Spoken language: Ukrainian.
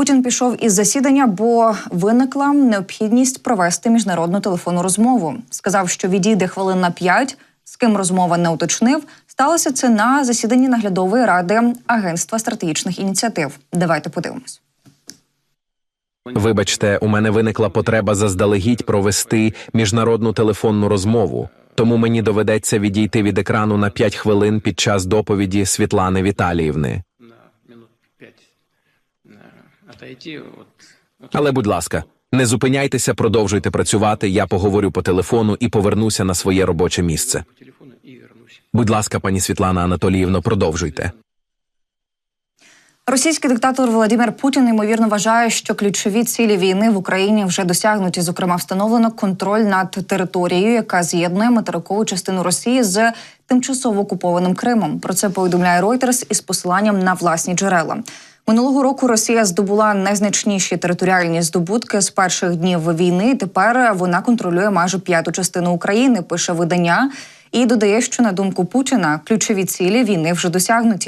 Путін пішов із засідання, бо виникла необхідність провести міжнародну телефонну розмову. Сказав, що відійде хвилин на п'ять. З ким розмова не уточнив. Сталося це на засіданні наглядової ради Агентства стратегічних ініціатив. Давайте подивимось. Вибачте, у мене виникла потреба заздалегідь провести міжнародну телефонну розмову. Тому мені доведеться відійти від екрану на 5 хвилин під час доповіді Світлани Віталіївни. Але, будь ласка, не зупиняйтеся, продовжуйте працювати. Я поговорю по телефону і повернуся на своє робоче місце. телефону и вернусь. Будь ласка, пані Світлана Анатоліївно, продовжуйте. Російський диктатор Володимир Путін ймовірно вважає, що ключові цілі війни в Україні вже досягнуті. Зокрема, встановлено контроль над територією, яка з'єднує материкову частину Росії з тимчасово окупованим Кримом. Про це повідомляє Reuters із посиланням на власні джерела. Минулого року Росія здобула найзначніші територіальні здобутки з перших днів війни. Тепер вона контролює майже п'яту частину України. Пише видання і додає, що на думку Путіна ключові цілі війни вже досягнуті.